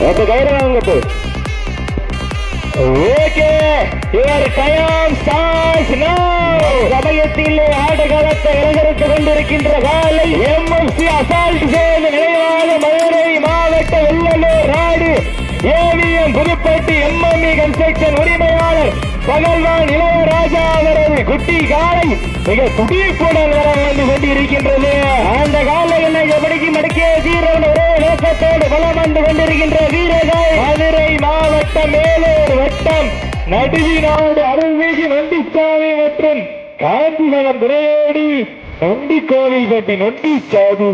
அப்ப கௌரவம் கட்டு ஓகே இவர் கயாம் ஸ்டார்ஸ் சமயத்தில் ஆடுகளத்தை இறங்கரித்துக் கொண்டிருக்கின்ற காலை எம்எஃப்சி அசால்ட் செய்து நினைவாக மதுரை மாவட்ட வெள்ளலூர் நாடு ஏவிஎம் புதுப்பட்டி எம்எம்இ கன்ஸ்ட்ரக்ஷன் உரிமையாளர் பகல்வான் இளையராஜா அவரது குட்டி காலை மிக துடிப்புடன் வர வந்து கொண்டிருக்கின்றது. அந்த காலை உற்சாகத்தோடு ஒரே பலம் வந்து கொண்டிருக்கின்ற வீரர்கள். மதுரை மாவட்டம் மேலூர் வட்டம் நடுவினாடு அருள்மிகு நொண்டிச்சாமி மற்றும் காந்திமகன் துரையோடி நொண்டி கோவில் பற்றி நொண்டிச்சாமி.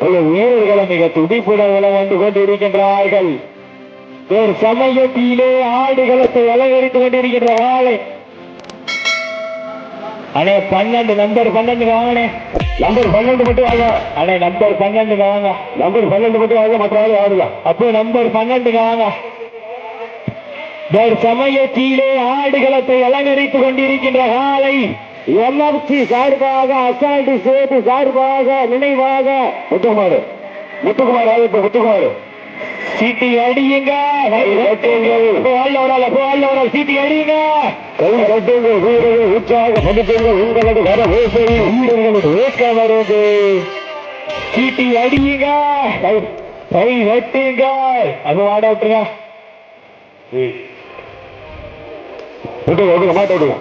பல வீரர்களும் மிக துடிப்புடன் வளம் வந்து கொண்டிருக்கின்றார்கள். ஒரு சமயத்திலே ஆடுகளத்தை அலங்கரித்துக் கொண்டிருக்கின்ற ஆளை. அண்ணே பன்னெண்டு நண்பர் பன்னெண்டு வாங்கினேன் நம்பர் பன்னெண்டு மட்டும் வாங்க. அண்ணே நம்பர் பன்னெண்டு வாங்க. நம்பர் பன்னெண்டு மட்டும் வாங்க மற்ற ஆள் ஆடுங்க அப்போ நம்பர் பன்னெண்டு வாங்க. ஒரு சமயத்திலே ஆடுகளத்தை அலங்கரித்துக் கொண்டிருக்கின்ற காலை எம்எஃப்சி சார்பாக அசால்ட் சேது சார்பாக நினைவாக. முத்துக்குமார். முத்துக்குமார் முத்துக்குமார்? சீட்டி அடியுங்க. சீட்டி அடியுங்க. கை கட்டுங்க வீரர்கள் உற்சாகப்படுத்துங்க உங்களது வர ஓசை வீரர்களது ஏக்கம் வருது. சீட்டி அடியுங்க. கை வெட்டுங்க. அது ஆட விட்டுருங்க. விட்டுங்க விட்டுங்க மாட்ட விட்டுங்க